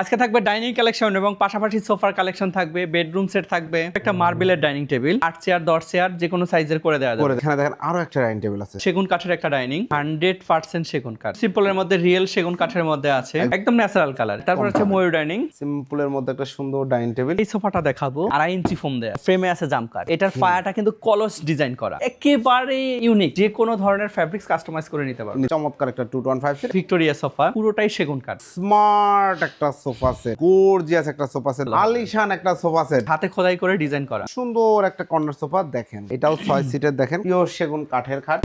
আজকে থাকবে dining collection এবং পাশাপাশি সোফার কালেকশন থাকবে বেডরুম সেট থাকবে একটা মার্বেলের ডাইনিং টেবিল আট চেয়ার দশ চেয়ার যে কোনো সাইজের করে দেওয়া যাবে। এখানে দেখেন আরও একটা ডাইনিং টেবিল আছে। সেগুন কাঠের একটা ডাইনিং হান্ড্রেড পার্সেন্ট সেগুন কাঠ। সিম্পলের মধ্যে রিয়েল সেগুন কাঠের মধ্যে আছে একদম ন্যাচারাল কালার। তারপর হচ্ছে ময়ূর ডাইনিং। সিম্পলের মধ্যে একটা সুন্দর ডাইনিং টেবিল। এই সোফাটা দেখাবো আড়াই ইঞ্চি ফোম দেয়া ফ্রেমে আছে জাম কাঠ। এটার ফায়ারটা কিন্তু কলস ডিজাইন করা। একেবারে ইউনিক যে কোনো ধরনের ফ্যাব্রিক্স কাস্টমাইজ করে নিতে পারবে। চমৎকার একটা two one five Victoria sofa পুরোটাই সেগুন কাঠ। স্মার্ট একটা সোফা সেট গর্জিয়াস একটা সোফা সেট আলিশান একটা সোফা সেট। হাতে খোদাই করে ডিজাইন করা। সুন্দর একটা কর্নার সোফা দেখেন। এটাও ছয় সিটের দেখেন। পিওর সেগুন কাঠের খাট।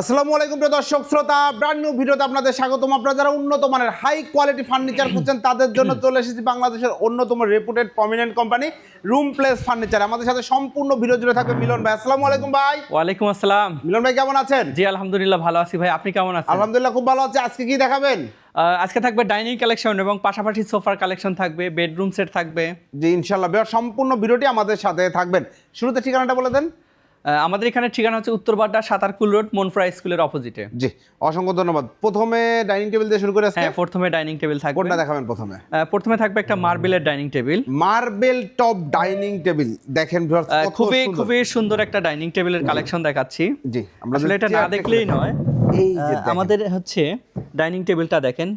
আসসালামু আলাইকুম প্রিয় দর্শক শ্রোতা ব্র্যান্ড নিউ ভিডিওতে আপনাদের স্বাগতম। আপনারা যারা উন্নত মানের হাই কোয়ালিটি ফার্নিচার খুঁজছেন তাদের জন্য চলে এসেছি বাংলাদেশের অন্যতম reputed prominent company room place furniture আমাদের সাথে সম্পূর্ণ ভিডিও জুড়ে থাকবে মিলন ভাই। আসসালামু আলাইকুম ভাই। ওয়ালাইকুম আসসালাম। মিলন ভাই কেমন আছেন? জি আলহামদুলিল্লাহ ভালো আছি ভাই। আপনি কেমন আছেন? আলহামদুলিল্লাহ খুব ভালো আছে। আজকে কি দেখাবেন? আজকে থাকবে ডাইনিং কালেকশন এবং পাশাপাশি সোফার কালেকশন থাকবে বেডরুম সেট থাকবে। জি ইনশাল্লাহ ভাই সম্পূর্ণ ভিডিওটি আমাদের সাথে থাকবেন। শুরুতে ঠিকানাটা বলে দেন। আমাদের এখানে ঠিকানা হচ্ছে উত্তরবাড্ডা সাতারকুল রোড মনফ্রা স্কুলের অপোজিটে। জি অসংখ্য ধন্যবাদ। প্রথমে ডাইনিং টেবিল দিয়ে শুরু করে আজকে? হ্যাঁ প্রথমে ডাইনিং টেবিল থাকবে। কোনটা দেখাবেন প্রথমে? প্রথমে থাকবে একটা মার্বেলের dining table. Marble top dining table. দেখেন কত খুবই সুন্দর। খুবই সুন্দর একটা ডাইনিং টেবিলের কালেকশন দেখাচ্ছি। জি আমরা আসলে এটা না দেখলেই নয়। এই যে আমাদের হচ্ছে ডাইনিং টেবিলটা দেখেন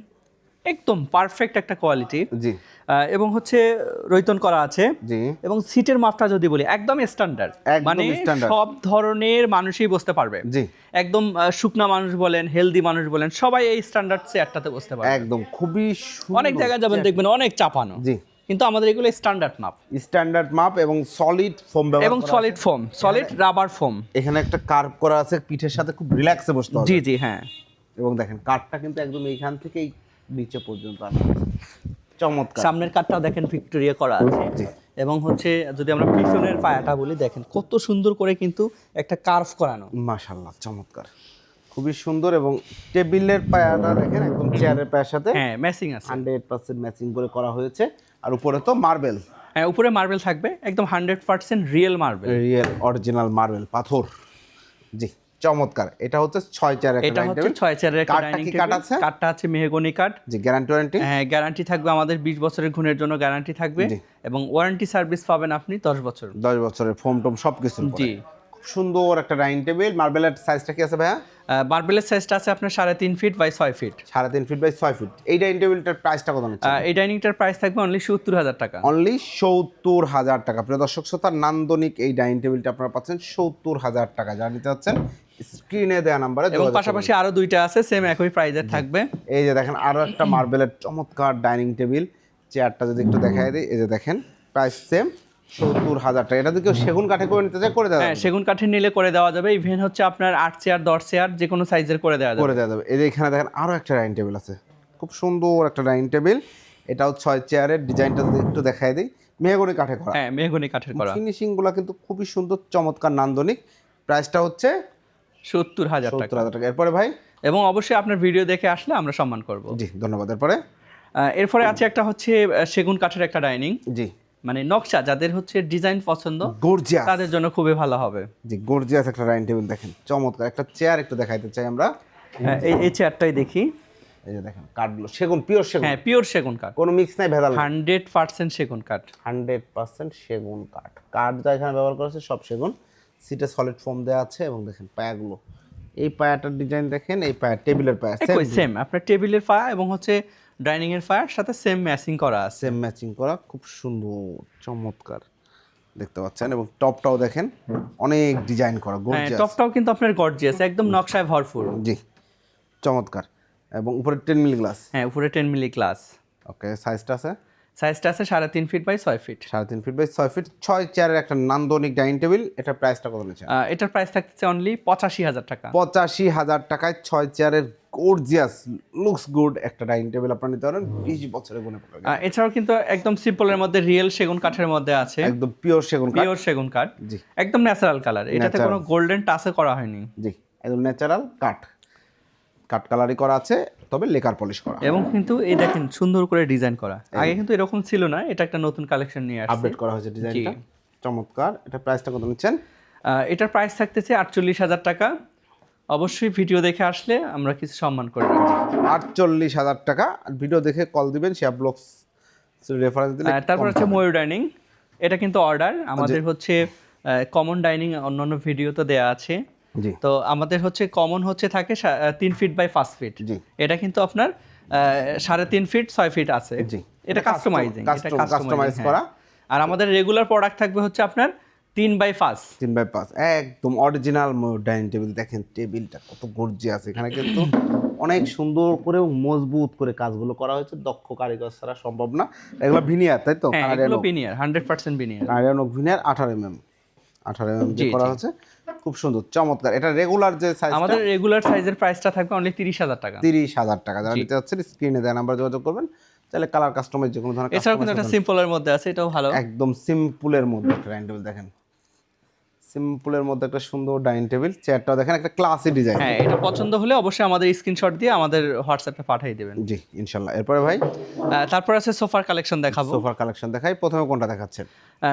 একদম পারফেক্ট একটা কোয়ালিটি জি। এবং হচ্ছে রৈতন করা আছে। এবং সিটের মাপটা যদি বলি একদম স্ট্যান্ডার্ড মানে সব ধরনের মানুষই বসতে পারবে। জি। একদম শুকনা মানুষ বলেন হেলদি মানুষ বলেন সবাই এই স্ট্যান্ডার্ড চেয়ারটাতে বসতে পারবে। একদম খুবই অনেক জায়গায় যাবেন দেখবেন অনেক চাপানো। জি। কিন্তু আমাদের এগুলো স্ট্যান্ডার্ড মাপ স্ট্যান্ডার্ড মাপ এবং সলিড ফোম ব্যবহার এবং solid foam solid rubber foam এখানে একটা কার্ভ করা আছে পিঠের সাথে খুব রিল্যাক্সে বসতে হবে। জি জি হ্যাঁ। এবং দেখেন কাঠটা কিন্তু একদম এইখান থেকেই নিচে পর্যন্ত আনা আছে। চমৎকার। সামনের কাঠটাও দেখেন ভিক্টোরিয়া করা আছে। এবং হচ্ছে যদি আমরা পিছনের পায়াটা বলি দেখেন কত সুন্দর করে কিন্তু একটা কার্ভ করানো। মাশাল্লাহ চমৎকার। খুবই সুন্দর এবং টেবিলের পায়াটা দেখেন একদম চেয়ারের পায়ের সাথে হ্যাঁ ম্যাচিং আছে। হান্ড্রেড পার্সেন্ট ম্যাচিং করে করা হয়েছে। আর উপরে তো মার্বেল। হ্যাঁ উপরে মার্বেল থাকবে একদম hundred percent real marble. Real original marble পাথর। জি। চমৎকার। এটা হচ্ছে ছয় চার এটা হচ্ছে table। ছয় চেয়ারের একটা কাঠটা ডাইনিং কি কাট টেবিল আছে? আছে মেহগনি কাঠ জি গ্যারান্টি ওয়ারেন্টি হ্যাঁ গ্যারান্টি থাকবে আমাদের বিশ বছরের গুণের জন্য গ্যারান্টি থাকবে এবং ওয়ারেন্টি সার্ভিস পাবেন আপনি দশ বছর। দশ বছরের ফোম টোম সবকিছু জি। সুন্দর একটা ডাইনিং টেবিল। মার্বেলের সাইজটা কি আছে ভাইয়া? মার্বেলের সাইজটা আছে আপনার সাড়ে তিন ফিট বাই ছয় ফিট সাড়ে তিন ফিট বাই ছয় ফিট এই ডাইনিং টেবিলটার প্রাইসটা কত এই ডাইনিংটার প্রাইস থাকবে অনলি সত্তর হাজার টাকা। অনলি সত্তর হাজার টাকা। প্রিয় দর্শক শ্রোতা নান্দনিক এই ডাইনিং টেবিলটা আপনারা পাচ্ছেন সত্তর হাজার টাকা। যা নিতে হচ্ছেন স্ক্রিনে দেওয়া নাম্বারে এবং পাশাপাশি আরও দুইটা আছে সেম একই প্রাইজের থাকবে। এই যে দেখেন আরও একটা মার্বেলের চমৎকার ডাইনিং টেবিল। চেয়ারটা যদি একটু দেখাই দিই এই যে দেখেন প্রাইস সেম সত্তর হাজার টাকা। এটা যদি কেউ সেগুন কাঠে করে নিতে চায় করে দেওয়া হ্যাঁ সেগুন কাঠের নিলে করে দেওয়া যাবে। ইভেন হচ্ছে আপনার আট চেয়ার দশ চেয়ার যে কোনো সাইজের করে দেওয়া যাবে। করে দেওয়া যাবে। এই যে এখানে দেখেন আরও একটা ডাইনিং টেবিল আছে। খুব সুন্দর একটা ডাইনিং টেবিল এটাও ছয় চেয়ারের ডিজাইনটা যদি একটু দেখাই দিই। মেহগনি কাঠে করা। হ্যাঁ মেহগনি কাঠের করা। ফিনিশিংগুলা কিন্তু খুবই সুন্দর চমৎকার নান্দনিক। প্রাইসটা হচ্ছে সত্তর হাজার টাকা। সত্তর হাজার টাকা। এরপরে ভাই? এবং অবশ্যই আপনার ভিডিও দেখে আসলে আমরা সম্মান করব। জি ধন্যবাদ। এরপরে? এরপরে আছে একটা হচ্ছে সেগুন কাঠের একটা ডাইনিং জি। মানে নকশা যাদের হচ্ছে ডিজাইন পছন্দ গর্জিয়াস তাদের জন্য খুবই ভালো হবে। জি গর্জিয়াস একটা ডাইনিং টেবিল দেখেন। চমৎকার একটা চেয়ার একটু দেখাইতে চাই আমরা। হ্যাঁ, এই এই চেয়ারটাই দেখি। এই যে দেখেন কাঠগুলো সেগুন পিওর সেগুন। হ্যাঁ পিওর সেগুন কাঠ কোনো মিক্স নাই ভেজাল হান্ড্রেড পার্সেন্ট সেগুন কাঠ হান্ড্রেড পার্সেন্ট সেগুন কাঠ কাঠ যা এখানে ব্যবহার করা হচ্ছে সব সেগুন। সিটে সলিড ফোম দেওয়া আছে এবং দেখেন পায়াগুলো। এই পায়াটার ডিজাইন দেখেন এই পায়া টেবিলের পায়া একই সেম আপনার টেবিলের ফায়া এবং হচ্ছে ডাইনিং এর ফায়ার সাথে সেম ম্যাচিং করা আছে। সেম ম্যাচিং করা খুব সুন্দর চমৎকার। দেখতে পাচ্ছেন এবং টপটাও দেখেন অনেক ডিজাইন করা হ্যাঁ গর্জিয়াস টপটাও কিন্তু আপনার গর্জিয়াস একদম নকশায় ভরপুর। জি চমৎকার। এবং উপরে টেন মিলি গ্লাস হ্যাঁ উপরে টেন মিলি ক্লাস ওকে সাইজটা আছে সাইজটা আছে সাড়ে তিন ফিট বাই ছয় ফিট সাড়ে তিন ফিট বাই ছয় ফিট ছয় চেয়ারের একটা নান্দনিক ডাইনিং টেবিল এটার প্রাইসটা কত নিচ্ছে? এটার প্রাইস থাকছে অনলি পঁচাশি হাজার টাকা। পঁচাশি হাজার টাকায় ছয় চেয়ারের গর্জিয়াস লুকস গুড একটা ডাইনিং টেবিল আপনারা নিতে পারেন বিশ বছরের গুণে এছাড়াও কিন্তু একদম সিম্পলের মধ্যে রিয়েল সেগুন কাঠের মধ্যে আছে। একদম পিওর সেগুন কাঠ। পিওর সেগুন কাঠ। জি। একদম ন্যাচারাল কালার এটাতে কোনো গোল্ডেন টাচে করা হয়নি। জি একদম ন্যাচারাল কাঠ। কাঠ কালারই করা আছে তবে লেকার পলিশ করা এবং কিন্তু এই দেখেন সুন্দর করে ডিজাইন করা। আগে কিন্তু এরকম ছিল না এটা একটা নতুন কালেকশন নিয়ে আসছে। আপডেট করা হয়েছে ডিজাইনটা। চমৎকার। এটা প্রাইসটা কত নিচ্ছেন? এটার প্রাইস থাকতেছে আটচল্লিশ হাজার টাকা। অবশ্যই ভিডিও দেখে আসলে আমরা কিছু সম্মান করে। আটচল্লিশ হাজার টাকা। ভিডিও দেখে কল দিবেন শেয়ার ব্লগস রেফারেন্স দিলে তারপর হচ্ছে ময়ূর ডাইনিং এটা কিন্তু অর্ডার আমাদের। হচ্ছে কমন ডাইনিং অন্যান্য ভিডিও তো দেয়া আছে। তো আমাদের হচ্ছে কমন হচ্ছে থাকে তিন ফিট বাই পাঁচ ফিট। এটা কিন্তু আপনার সাড়ে তিন ফিট ছয় ফিট আছে। এটা কাস্টমাইজিং custom- customize করা। আর আমাদের রেগুলার প্রোডাক্ট থাকবে হচ্ছে আপনার তিন বাই পাঁচ। তিন বাই পাঁচ। একদম অরিজিনাল ডাইনিং টেবিল দেখেন টেবিলটা কত গর্জি আছে এখানে কিন্তু অনেক সুন্দর করে মজবুত করে কাজগুলো করা হয়েছে। দক্ষ কারিগর ছাড়া সম্ভব না। এগুলো ভিনিয়ার তাই তো? হ্যাঁ। Veneer hundred percent Canadian veneer আঠারো এমএম আঠারো এমএম যে জি, করা জি। খুব সুন্দর চমৎকার। এটা রেগুলার যে সাইজ আমাদের রেগুলার সাইজের প্রাইসটা থাকবে অনলি তিরিশ হাজার টাকা। তিরিশ হাজার টাকা। যারা নিতে যাচ্ছেন স্ক্রিনে দেয় নাম্বার যোগাযোগ করবেন। তাহলে কালার কাস্টমাইজ যে কোনো ধরনের এছাড়াও কিন্তু একটা সিম্পলের মধ্যে আছে এটাও ভালো। একদম সিম্পলের মধ্যে একটা দেখেন। সিম্পলের মধ্যে একটা সুন্দর ডাইনিং টেবিল চেয়ারটাও দেখেন একটা ক্লাসি ডিজাইন হ্যাঁ এটা পছন্দ হলে অবশ্যই আমাদের স্ক্রিনশট দিয়ে আমাদের হোয়াটসঅ্যাপে পাঠিয়ে দেবেন। জি ইনশাল্লাহ। এরপরে ভাই? তারপর আছে সোফার কালেকশন দেখাবো। সোফার কালেকশন দেখাই। প্রথমে কোনটা দেখাচ্ছেন?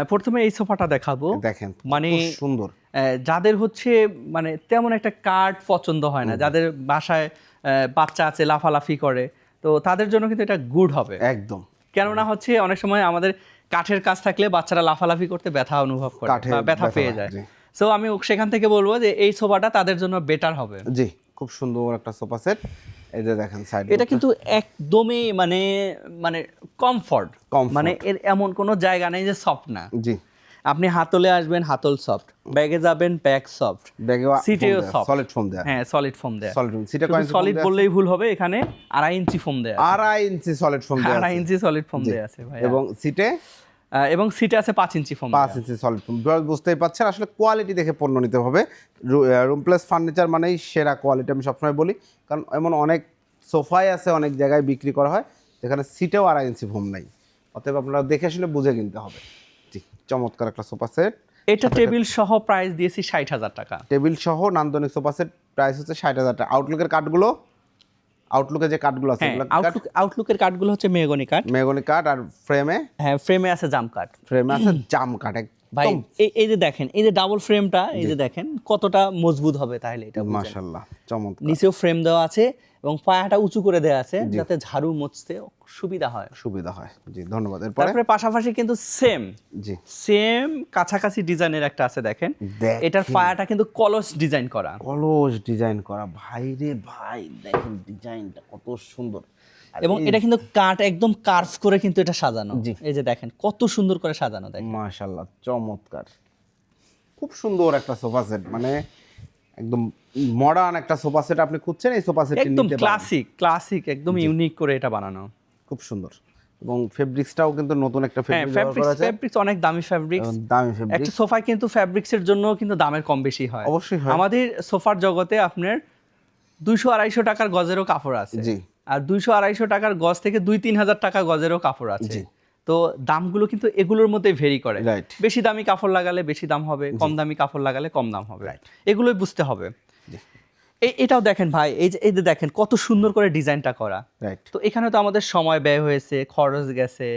প্রথমে এই সোফাটা দেখাবো। দেখেন মানে- সুন্দর। যাদের হচ্ছে মানে তেমন একটা কার্ড পছন্দ হয় না। যাদের বাসায় বাচ্চা আছে লাফালাফি করে তো তাদের জন্য কিন্তু এটা গুড হবে। একদম। কেননা হচ্ছে অনেক সময় আমাদের কাঠের কাজ থাকলে বাচ্চারা লাফালাফি করতে ব্যথা অনুভব করে ব্যথা পেয়ে যায়। সো আমি সেখান থেকে বলব যে এই সোফাটা তাদের জন্য বেটার হবে। জি খুব সুন্দর একটা সোফা সেট। এই যে দেখেন সাইড এটা কিন্তু একদমই মানে মানে কমফর্ট। মানে এর এমন কোনো জায়গা নেই যে সফট না। জি। আপনি হাতলে আসবেন হাতল সফট ব্যাগে যাবেন ব্যাগ সফট ব্যাগে সিটেও soft। সলিড ফোম দেয়া। হ্যাঁ সলিড ফোম দেয়া। সলিড ফোম সিটে শুধু সলিড বললেই ভুল হবে এখানে আড়াই ইঞ্চি ফোম দেয়া। আড়াই ইঞ্চি সলিড ফোম দেয়া আড়াই। ইঞ্চি সলিড ফোম দেয়া আছে ভাই এবং সিটে এবং সিটে আছে পাঁচ ইঞ্চি ফোম পাঁচ ইঞ্চি সলিড ফোম বুঝতেই পারছেন আসলে কোয়ালিটি দেখে পণ্য নিতে হবে। রুম প্লাস ফার্নিচার মানেই সেরা কোয়ালিটি আমি সবসময় বলি। কারণ এমন অনেক সোফাই আছে অনেক জায়গায় বিক্রি করা হয় যেখানে সিটেও আড়াই ইঞ্চি ফোম নাই। অতএব আপনারা দেখে আসলে বুঝে কিনতে হবে। চমৎকার একটা সোফা সেট। এটা টেবিল সহ প্রাইস দিয়েছি ষাট হাজার টাকা। টেবিল সহ নান্দনিক সোফা সেট প্রাইস হচ্ছে ষাট হাজার টাকা। আউটলুকের কাঠগুলো আউটলুকে যে কাঠগুলো আছে হ্যাঁ আউটলুক আউটলুকের কাঠগুলো হচ্ছে মেহগনি কাঠ। মেগনি কাঠ আর ফ্রেমে হ্যাঁ ফ্রেমে আছে জাম কাঠ। ফ্রেমে আছে জাম কাঠ ভাই এই এই যে দেখেন এই যে ডাবল ফ্রেমটা এই যে দেখেন কতটা মজবুত হবে তাহলে এটা বুঝেন। মাশাল্লাহ চমৎকার। নিচেও ফ্রেম দেওয়া আছে এবং পায়াটা উঁচু করে দেওয়া আছে যাতে ঝাড়ু মুছতে সুবিধা হয়। সুবিধা হয়। জি ধন্যবাদ। এরপরে? তারপরে পাশাপাশি কিন্তু সেম জি। সেম কাছাকাছি ডিজাইনের একটা আছে দেখেন। এটার পায়াটা কিন্তু কলস ডিজাইন করা। কলস ডিজাইন করা। ভাই রে ভাই দেখেন ডিজাইনটা কত সুন্দর। এবং এটা কিন্তু কাঠ একদম কার্ভ করে কিন্তু এটা সাজানো। এই যে দেখেন কত সুন্দর করে সাজানো দেখেন। মাশাল্লাহ চমৎকার। খুব সুন্দর একটা সোফা সেট মানে একদম মডার্ন একটা সোফা সেট আপনি খুঁজছেন এই সোফা সেটটি একদম ক্লাসিক ক্লাসিক একদম ইউনিক করে এটা বানানো। খুব সুন্দর। এবং ফেব্রিক্সটাও কিন্তু নতুন একটা হ্যাঁ ফেব্রিক ব্যবহার ফ্যাব্রিক্স করা আছে ফ্যাব্রিক্স অনেক দামি ফ্যাব্রিক্স এবং দামি ফেব্রিক একটা সোফায় কিন্তু ফ্যাব্রিক্সের জন্য কিন্তু দামের কম বেশি হয়। অবশ্যই হয়। আমাদের সোফার জগতে আপনার দুইশো আড়াইশো টাকার গজেরও কাপড় আছে। জি। আর দুইশো আড়াইশো টাকার গজ থেকে দুই তিন হাজার টাকা গজেরও কাপড় আছে। জি। তো দামগুলো কিন্তু এগুলোর মধ্যে ভেরি করে। বেশি দামি কাপড় লাগালে বেশি দাম হবে কম দামি কাপড় লাগালে কম দাম হবে। এগুলোই বুঝতে হবে। এই এটাও দেখেন ভাই এই যে এই যে দেখেন কত সুন্দর করে ডিজাইনটা করা। তো এখানে তো আমাদের সময় ব্যয় হয়েছে খরচ গেছে।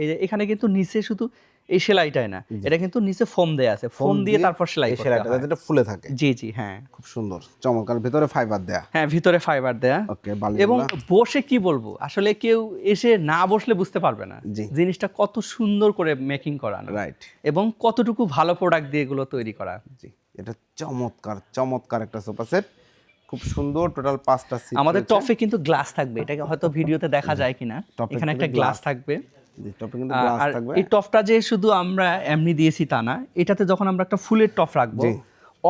এই যে এখানে কিন্তু নিচে শুধু এই সেলাইটাই না। এটা কিন্তু নিচে ফোম দেয়া আছে। ফোম দিয়ে তারপর সেলাই করতে সেলাইটা এটা ফুলে থাকে। জি জি হ্যাঁ। খুব সুন্দর। চমৎকার। ভিতরে ফাইবার দেয়া। হ্যাঁ ভিতরে ফাইবার দেয়া। ওকে এবং বসে কি বলব? আসলে কেউ এসে না বসলে বুঝতে পারবে না। জিনিসটা কত সুন্দর করে মেকিং করা রাইট এবং কতটুকু ভালো প্রোডাক্ট দিয়ে এগুলো তৈরি করা। জি এটা চমৎকার চমৎকার একটা সোফা সেট খুব সুন্দর টোটাল পাঁচটা সিট আমাদের টপে কিন্তু গ্লাস থাকবে। এটাকে হয়তো ভিডিওতে দেখা যায় কিনা। এখানে একটা গ্লাস থাকবে। আর এই টপটা যে শুধু আমরা এমনি দিয়েছি তা না এটাতে যখন আমরা একটা ফুলের টপ রাখব।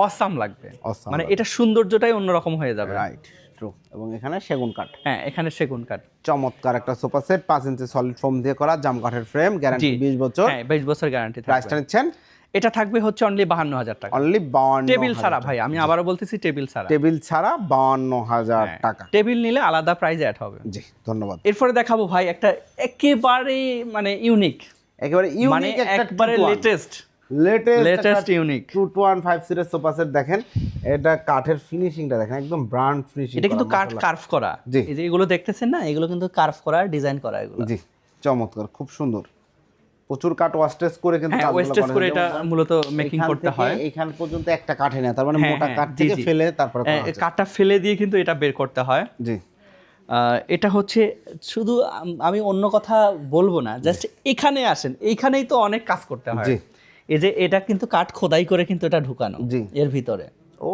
অসাম লাগবে। মানে এটা সৌন্দর্যটাই অন্যরকম হয়ে যাবে। রাইট ট্রু এবং এখানে সেগুন কাঠ। হ্যাঁ এখানে সেগুন কাঠ। চমৎকার একটা সোফা সেট পাঁচ ইঞ্চি সলিড ফোম দিয়ে করা জাম কাঠের ফ্রেম গ্যারান্টি বিশ বছর। হ্যাঁ বিশ বছর গ্যারান্টি প্রাইসটা নিচ্ছেন এটা থাকবে হচ্ছে অনলি বাহান্ন হাজার টাকা। অনলি বাউন্ন টেবিল ছাড়া ভাই আমি আবারও বলতেছি টেবিল ছাড়া। টেবিল ছাড়া বাউন্ন হাজার হ্যাঁ, টাকা। টেবিল নিলে আলাদা প্রাইস অ্যাড হবে। জি ধন্যবাদ। এরপরে দেখাবো ভাই একটা একেবারে মানে ইউনিক একেবারে মানে ইউনিক একটা একবারে latest latest latest unique two two one five সিটের সোফা সেট দেখেন এটা কাঠের ফিনিশিংটা দেখেন একদম ব্রান্ড ফিনিশিং এটা কিন্তু কাঠ কার্ভ করা। জি। এই যে এগুলো দেখতেছেন না এগুলো কিন্তু কার্ভ করা ডিজাইন করা এগুলো। জি চমৎকার খুব সুন্দর। প্রচুর কাঠ ওয়াস্টেজ করে কিন্তু হ্যাঁ ওয়েস্টেজ করে এটা মূলত মেকিং করতে হয়। এখান পর্যন্ত একটা কাঠে না তার মানে হ্যাঁ, মোটা হ্যাঁ, কাঠ থেকে ফেলে তারপরে হ্যাঁ। কাঠটা ফেলে দিয়ে কিন্তু এটা বের করতে হয়। জি। এটা হচ্ছে শুধু আমি অন্য কথা বলব না জাস্ট এখানে আসেন এইখানেই তো অনেক কাজ করতে হয়। জি। এই যে এটা কিন্তু কাঠ খোদাই করে কিন্তু এটা ঢুকানো। এর ভিতরে। ও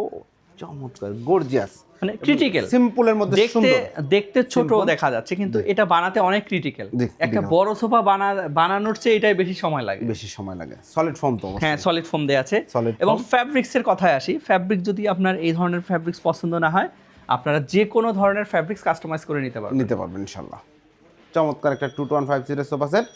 চমৎকার গর্জিয়াস মানে ক্রিটিক্যাল সিম্পলের মধ্যে দেখতে দেখতে ছোট দেখা যাচ্ছে কিন্তু এটা বানাতে অনেক ক্রিটিক্যাল একটা বড় সোফা বানা বানানোর চেয়ে এটাই বেশি সময় লাগে। বেশি সময় লাগে। সলিড ফর্ম তো হ্যাঁ সলিড ফোম দেওয়া আছে। এবং foam। ফ্যাব্রিক্স এর কথায় আসি। ফ্যাব্রিক যদি আপনার এই ধরনের ফ্যাব্রিক্স পছন্দ না হয় আপনারা যে কোনো ধরনের ফ্যাব্রিক্স কাস্টমাইজ করে নিতে পারবেন। নিতে পারবেন ইনশাল্লাহ। চমৎকার একটা টু টু ওয়ান ফাইভ সিটের সোফা সেট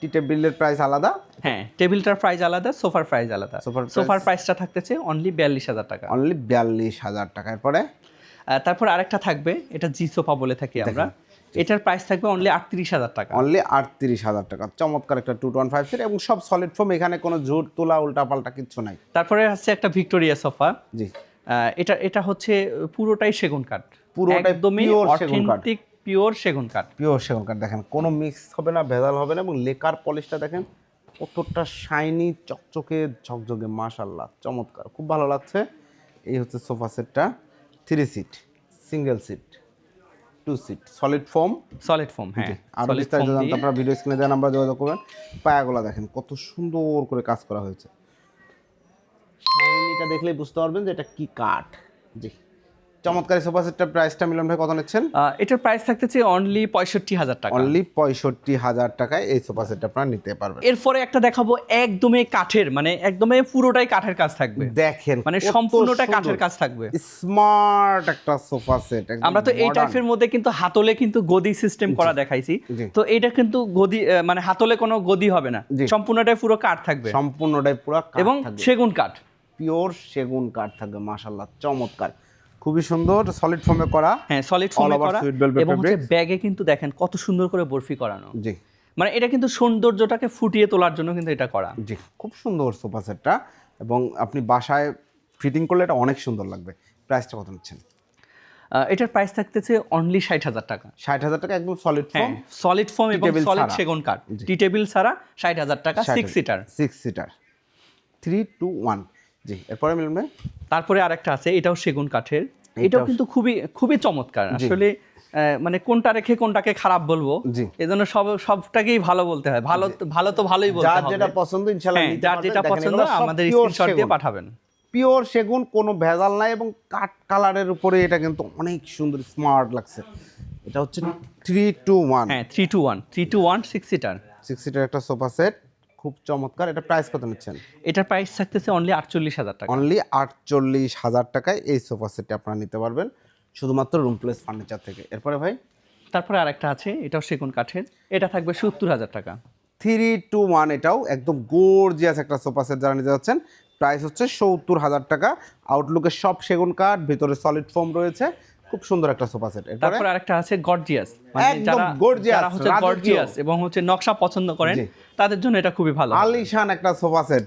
টি টেবিলের প্রাইস আলাদা। হ্যাঁ টেবিলটার প্রাইস আলাদা সোফার প্রাইস আলাদা। সোফার প্রাইসটা থাকতেছে অনলি বিয়াল্লিশ হাজার টাকা। অনলি বিয়াল্লিশ হাজার টাকার পরে আহ, তারপর আরেকটা থাকবে এটা জি সোফা বলে থাকি আমরা। এটার প্রাইস থাকবে অনলি আটত্রিশ হাজার টাকা। অনলি আটত্রিশ হাজার টাকা। চমৎকার একটা টু ওয়ান ফাইভ এবং সব সলিড ফর্ম এখানে কোনো ঝুট তোলা উল্টা পাল্টা কিচ্ছু নাই। তারপরে আছে একটা ভিক্টোরিয়া সোফা জি। এটা এটা হচ্ছে পুরোটাই সেগুন কাঠ। পুরোটাই একদমই। অথেন্টিক পিওর সেগুন কাঠ। পিওর সেগুন কাঠ দেখেন কোনো মিক্স হবে না ভেজাল হবে না এবং লেকার পলিশটা দেখেন কতটা শাইনি চকচকে ঝকঝকে মাশাল্লাহ চমৎকার খুব ভালো লাগছে। এই হচ্ছে সোফা সেটটা three seat single seat two seat solid foam solid foam হ্যাঁ আরও বিস্তারিত জানতে আপনারা ভিডিও স্ক্রিনে দেওয়া নাম্বার যোগাযোগ করবেন। পায়াগুলো দেখেন কত সুন্দর করে কাজ করা হয়েছে। শাইনিটা দেখলেই বুঝতে পারবেন যে এটা কি কাঠ। জি। চমৎকার সোফা সেটটার প্রাইসটা মিলন ভাই কত নিচ্ছেন? এটার প্রাইস থাকতেছে অনলি পঁয়ষট্টি হাজার টাকা। অনলি পঁয়ষট্টি হাজার টাকায় এই সোফা সেটটা আপনারা নিতে পারবেন। এরপরে একটা দেখাবো একদমই কাঠের মানে একদমই পুরোটাই কাঠের কাজ থাকবে। দেখেন মানে সম্পূর্ণটা কাঠের কাজ থাকবে। স্মার্ট একটা সোফা সেট আমরা তো এই টাইপের মধ্যে কিন্তু হাতলে কিন্তু গদি সিস্টেম করা দেখাইছি। তো এটা কিন্তু গদি মানে হাতলে কোনো গদি হবে না। সম্পূর্ণটাই পুরো কাঠ থাকবে। সম্পূর্ণটাই পুরো এবং সেগুন কাঠ। পিওর সেগুন কাঠ থাকবে মাশাল্লাহ চমৎকার। খুবই সুন্দর সলিড ফর্মে করা হ্যাঁ সলিড over করা এবং হচ্ছে ব্যাগে কিন্তু দেখেন কত সুন্দর করে বরফি করানো। জি। মানে এটা কিন্তু সৌন্দর্যটাকে ফুটিয়ে তোলার জন্য কিন্তু এটা করা। জি খুব সুন্দর সোফা সেটটা এবং আপনি বাসায় ফিটিং করলে এটা অনেক সুন্দর লাগবে। প্রাইসটা কত নিচ্ছেন? এটার প্রাইস থাকতেছে অনলি ষাট হাজার টাকা। ষাট হাজার টাকা একদম সলিড ফর্ম সলিড ফর্ম এবং সলিড সেগুন কাঠ। টি টেবিল ছাড়া ষাট হাজার টাকা six seater six seater three two one জি এরপরে মিলন ভাই? তারপরে আরেকটা আছে এটাও সেগুন কাঠের। এটাও কিন্তু খুবই খুবই চমৎকার। আসলে মানে কোনটা রেখে কোনটাকে খারাপ বলব জি। এজন্য সব সবটাকেই ভালো বলতে হয়। ভালো ভালো তো ভালোই বলতে হবে। যেটা পছন্দ ইনশাআল্লাহ হ্যাঁ যার যেটা পছন্দ আমাদের স্ক্রিনশট দিয়ে পাঠাবেন। পিওর সেগুন কোনো ভেজাল নাই এবং কাঠ কালারের উপরে এটা কিন্তু অনেক সুন্দর স্মার্ট লাগছে। এটা হচ্ছে থ্রি টু ওয়ান হ্যাঁ three two one three two one six seater six seater একটা সোফা সেট খুব চমৎকার। এটা প্রাইস কত নিচ্ছেন? এটার প্রাইস থাকতেছে অনলি আটচল্লিশ হাজার টাকা। অনলি আটচল্লিশ হাজার টাকায় এই সোফা সেটটি আপনারা নিতে পারবেন শুধুমাত্র রুম প্লেস ফার্নিচার থেকে। এরপরে ভাই? তারপরে আরেকটা আছে এটাও সেগুন কাঠের। এটা থাকবে সত্তর হাজার টাকা। থ্রি টু ওয়ান এটাও একদম গোর্জিয়াস একটা সোফা সেট যারা নিতে যাচ্ছেন প্রাইস হচ্ছে সত্তর হাজার টাকা। আউটলুকের সব সেগুন কাঠ ভিতরে সলিড ফোম রয়েছে। খুব সুন্দর একটা সোফা সেট। তারপরে আরেকটা আছে গর্জিয়াস। মানে একদম gorgeous, যারা হচ্ছে। গর্জিয়াস এবং হচ্ছে নকশা পছন্দ করেন তাদের জন্য এটা খুবই ভালো। আলিশান একটা সোফা সেট।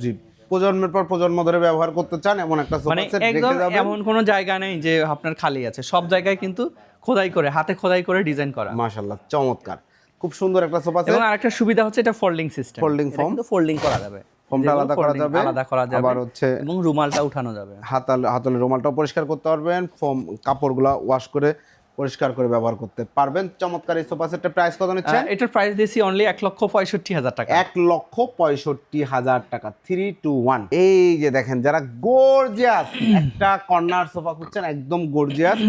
জি। প্রজন্মের পর প্রজন্ম ধরে ব্যবহার করতে চান এমন একটা সোফা মানে সেট রেখে যাবেন। এমন কোনো জায়গা নেই যে আপনার খালি আছে। সব জায়গায় কিন্তু খোদাই করে হাতে খোদাই করে ডিজাইন করা। মাশাআল্লাহ চমৎকার। খুব সুন্দর একটা সোফা সেট। এবং আরেকটা সুবিধা হচ্ছে এটা ফোল্ডিং সিস্টেম foam। কিন্তু ফোল্ডিং করা যাবে। ফোমটা আলাদা করা যাবে আলাদা করা যাবে আবার হচ্ছে এবং রুমালটা উঠানো যাবে। হাতাল হাতলে রুমালটাও পরিষ্কার করতে পারবেন ফোম কাপড়গুলো ওয়াশ করে পরিষ্কার করে ব্যবহার করতে পারবেন। চমৎকার এই সোফা সেটের প্রাইস কত নিচ্ছেন? এটার প্রাইস দিয়েছি অনলি এক লক্ষ পঁয়ষট্টি হাজার টাকা। এক লক্ষ পঁয়ষট্টি হাজার টাকা থ্রি টু ওয়ান এই যে দেখেন যারা গর্জিয়াস একটা কর্নার সোফা খুঁজছেন একদম গর্জিয়াস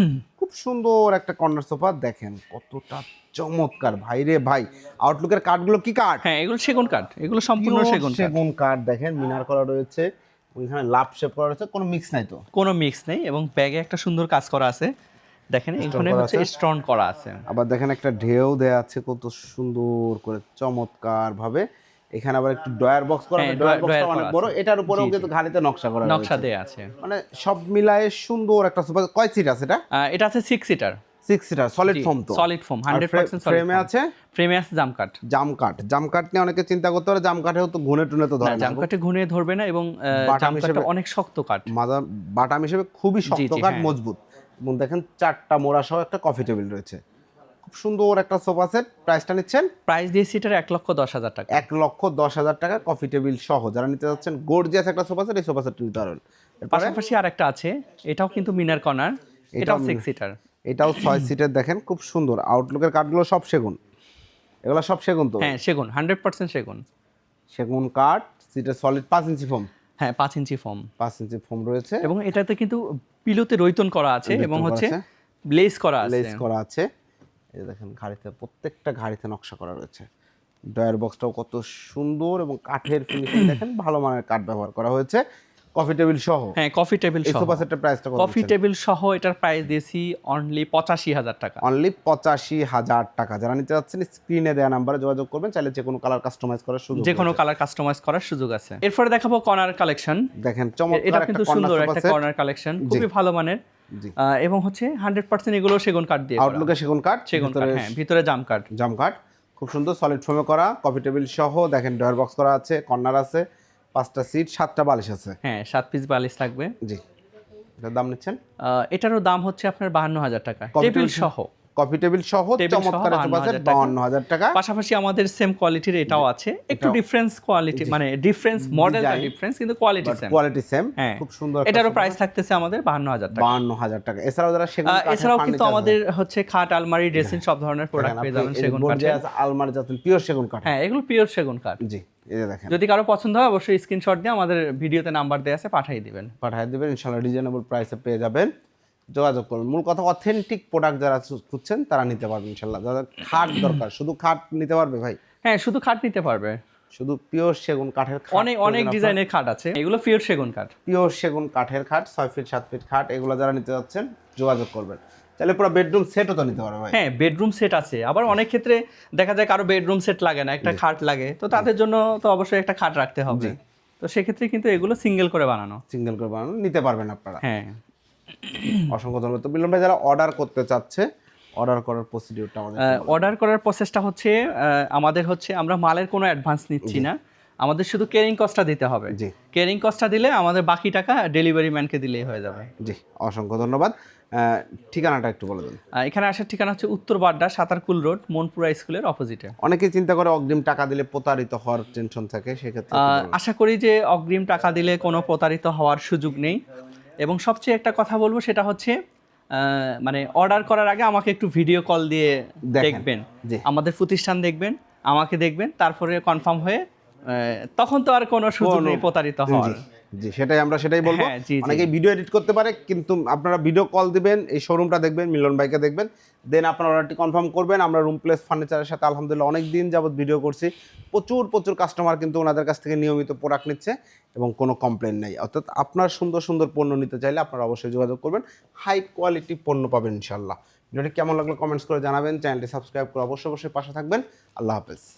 খুব সুন্দর একটা কর্নার সোফা দেখেন কতটা চমৎকার। ভাই রে ভাই আউটলুকের কাঠগুলো কি কাঠ হ্যাঁ এগুলো সেগুন কাঠ এগুলো সম্পূর্ণ সেগুন সেগুন কাঠ দেখেন মিনার করা রয়েছে ওইখানে লাভ শেপ করা রয়েছে কোনো মিক্স নাই তো? কোনো মিক্স নেই এবং ব্যাগে একটা সুন্দর কাজ করা আছে। দেখেন এখানে হচ্ছে। স্ট্রং করা আছে। আবার দেখেন একটা ঢেউ দেয়া আছে কত সুন্দর করে চমৎকার ভাবে এখানে আবার একটু ডয়ার বক্স করা হ্যাঁ, ডয়ার ডয়া- বক্সটা অনেক বড় এটার উপরেও। কিন্তু ঘাড়িতে নকশা করা নকশা দেয়া আছে। মানে সব মিলায়ে সুন্দর একটা সোফা কয় সিট আছে এটা? এটা আছে six seater six seater solid foam তো। সলিড ফোম হান্ড্রেড পার্সেন্ট ফ্রেমে আছে? ফ্রেমে আছে জাম কাঠ জাম কাঠ জাম কাঠ নিয়ে অনেকে চিন্তা করতে পারে জাম কাঠেও তো ঘুনে টুনে তো ধরে না জাম কাঠে ঘুরিয়ে ধরবে না এবং জাম হিসেবে- অনেক শক্ত কাঠ মাজা বাটাম হিসেবে খুবই শক্ত কাঠ হ্যাঁ। মজবুত। এবং দেখেন চারটা মোড়া সহ একটা কফি টেবিল রয়েছে। খুব সুন্দর একটা সোফা সেট। প্রাইসটা নিচ্ছেন? প্রাইস দিয়েছি এটার এক লক্ষ দশ হাজার টাকা। এক লক্ষ দশ হাজার টাকা কফি টেবিল সহ। যারা নিতে যাচ্ছেন গর্জিয়াস একটা সোফা সেট এই সোফা সেট নিতে পারবেন পাশাপাশি আর একটা আছে এটাও কিন্তু মিনার কর্নার এটাও সিক্স সিটার এটাও ছয় সিটের দেখেন খুব সুন্দর। আউটলুকের কাঠগুলো সব সেগুন। এগুলো সব সেগুন তো? হ্যাঁ সেগুন হান্ড্রেড পার্সেন্ট সেগুন। সেগুন কাঠ সিটের সলিড পাঁচ ইঞ্চি ফোম হ্যাঁ পাঁচ ইঞ্চি ফোম পাঁচ ইঞ্চি ফোম রয়েছে। এবং এটাতে কিন্তু পিলোতে রৈতন করা আছে এবং হচ্ছে। ব্লেজ করা আছে। লেস করা আছে। এই দেখেন ঘাড়িতে প্রত্যেকটা ঘাড়িতে নকশা করা রয়েছে। ডয়ার বক্সটাও কত সুন্দর এবং কাঠের ফিনিশিং দেখেন ভালো মানের কাঠ ব্যবহার করা হয়েছে। কফি টেবিল সহ? হ্যাঁ কফি টেবিল সহ। সোফা সেটের প্রাইসটা কত কফি টেবিল সহ এটার প্রাইস দিয়েছি অনলি পঁচাশি হাজার টাকা। অনলি পঁচাশি হাজার টাকা। যারা নিতে যাচ্ছেন স্ক্রিনে দেওয়া নাম্বারে যোগাযোগ করবেন চাইলে যে কোনো কালার কাস্টমাইজ করার সুযোগ যে কোনো কালার কাস্টমাইজ করার সুযোগ আছে। এরপরে দেখাবো কর্নার কালেকশন দেখেন এটা চমৎকার কিন্তু সুন্দর একটা কর্নার কালেকশন খুবই ভালো মানের। এবং হচ্ছে হান্ড্রেড পার্সেন্ট এগুলো সেগুন কাঠ দিয়ে। আউটলুকে সেগুন কাঠ সেগুন কাঠ ভিতরে হ্যাঁ ভিতরে জাম কাঠ জাম কাঠ খুব সুন্দর সলিড ফোমে করা কফি টেবিল সহ দেখেন ডয়ার বক্স করা আছে কর্নার আছে। পাঁচটা সিট সাতটা বালিশ আছে। হ্যাঁ সাত পিস বালিশ থাকবে। জি। এটার দাম নিচ্ছেন? এটারও দাম হচ্ছে আপনার বাহান্ন হাজার টাকা। টেবিল? সহ। কফি টেবিল সহ চমৎকার 52,000 টাকা। পাশাপাশি আমাদের সেম কোয়ালিটির এটাও আছে। একটু ডিফারেন্স কোয়ালিটি মানে ডিফারেন্স মডেলটা ডিফারেন্স কিন্তু কোয়ালিটি সেম কোয়ালিটি সেম হ্যাঁ। খুব সুন্দর এটারও প্রাইস থাকতেছে আমাদের বাহান্ন হাজার টাকা। বাউন্ন হাজার টাকা। এছাড়াও যারা সেগুন এছাড়াও কিন্তু আমাদের হচ্ছে খাট আলমারি ড্রেসিং সব ধরনের প্রোডাক্ট পেয়ে যাবেন সেগুন আছে, আলমারি যাচ্ছেন পিওর সেগুন কাঠ। হ্যাঁ এগুলো পিওর সেগুন কাঠ। জি যদি কারও পছন্দ হয় অবশ্যই স্ক্রিনশট দিয়ে আমাদের ভিডিওতে নাম্বার দেওয়া আছে পাঠিয়ে দিবেন। পাঠিয়ে দেবেন ইনশাল্লাহ রিজনেবল প্রাইসে পেয়ে যাবেন। যোগাযোগ করুন। মূল কথা অথেন্টিক প্রোডাক্ট যারা খুঁজছেন তারা নিতে পারবেন ইনশাল্লাহ। যাদের খাট দরকার শুধু খাট নিতে পারবে ভাই? হ্যাঁ শুধু খাট নিতে পারবে। শুধু পিওর সেগুন কাঠের অনেক অনেক ডিজাইনের খাট আছে। এগুলো পিওর সেগুন কাঠ। পিওর সেগুন কাঠের খাট ছয় ফিট সাত ফিট খাট এগুলো যারা নিতে যাচ্ছেন যোগাযোগ করবেন। তাহলে পুরো বেডরুম সেটও তো নিতে পারবে ভাই? হ্যাঁ বেডরুম সেট আছে। আবার অনেক ক্ষেত্রে দেখা যায় কারও বেডরুম সেট লাগে না একটা খাট লাগে। তো তাদের জন্য তো অবশ্যই একটা খাট রাখতে হবে। তো সেক্ষেত্রে কিন্তু এগুলো সিঙ্গেল করে বানানো। সিঙ্গেল করে বানানো নিতে পারবেন আপনারা। হ্যাঁ। অসংখ্য ধন্যবাদ। তো বিলম্বে যারা অর্ডার করতে চাচ্ছে অর্ডার করার প্রসিডিউরটা আমাদের অর্ডার করার প্রসেসটা হচ্ছে আমাদের হচ্ছে আমরা মালের কোনো অ্যাডভান্স নিচ্ছি না। আমাদের শুধু কেয়ারিং কস্টটা দিতে হবে। জি। কেয়ারিং কস্টটা দিলে আমাদের বাকি টাকা ডেলিভারি ম্যানকে দিলেই হয়ে যাবে। জি অসংখ্য ধন্যবাদ। ঠিকানাটা একটু বলে দিন। এখানে আসার ঠিকানা হচ্ছে উত্তর বাড্ডা সাতারকুল রোড মনপুরা স্কুলের অপোজিটে অনেকেই চিন্তা করে অগ্রিম টাকা দিলে প্রতারিত হওয়ার টেনশন থাকে সেক্ষেত্রে আশা করি যে অগ্রিম টাকা দিলে কোনো প্রতারিত হওয়ার সুযোগ নেই। এবং সবচেয়ে একটা কথা বলব সেটা হচ্ছে আহ, মানে অর্ডার করার আগে আমাকে একটু ভিডিও কল দিয়ে দেখবেন। আমাদের প্রতিষ্ঠান দেখবেন আমাকে দেখবেন তারপরে কনফার্ম হয়ে আহ, তখন তো আর কোনো সুযোগ নেই প্রতারিত হওয়ার। জি সেটাই আমরা সেটাই বলব। অনেকে ভিডিও এডিট করতে পারে কিন্তু আপনারা ভিডিও কল দিবেন এই শোরুমটা দেখবেন মিলন ভাইকে দেখবেন। দেন আপনার অর্ডারটি কনফার্ম করবেন আমরা রুম প্লেস ফার্নিচারের সাথে আলহামদুলিল্লাহ অনেক দিন যাবত ভিডিও করছি। প্রচুর প্রচুর কাস্টমার কিন্তু ওনাদের কাছ থেকে নিয়মিত প্রোডাক্ট নিচ্ছে এবং কোনো কমপ্লেন নেই। অর্থাৎ আপনার সুন্দর সুন্দর পণ্য নিতে চাইলে আপনারা অবশ্যই যোগাযোগ করবেন। হাই কোয়ালিটি পণ্য পাবেন ইনশাল্লাহ ভিডিওটি কেমন লাগল কমেন্টস করে জানাবেন। চ্যানেলটি সাবস্ক্রাইব করে অবশ্যই অবশ্যই পাশে থাকবেন। আল্লাহ হাফেজ।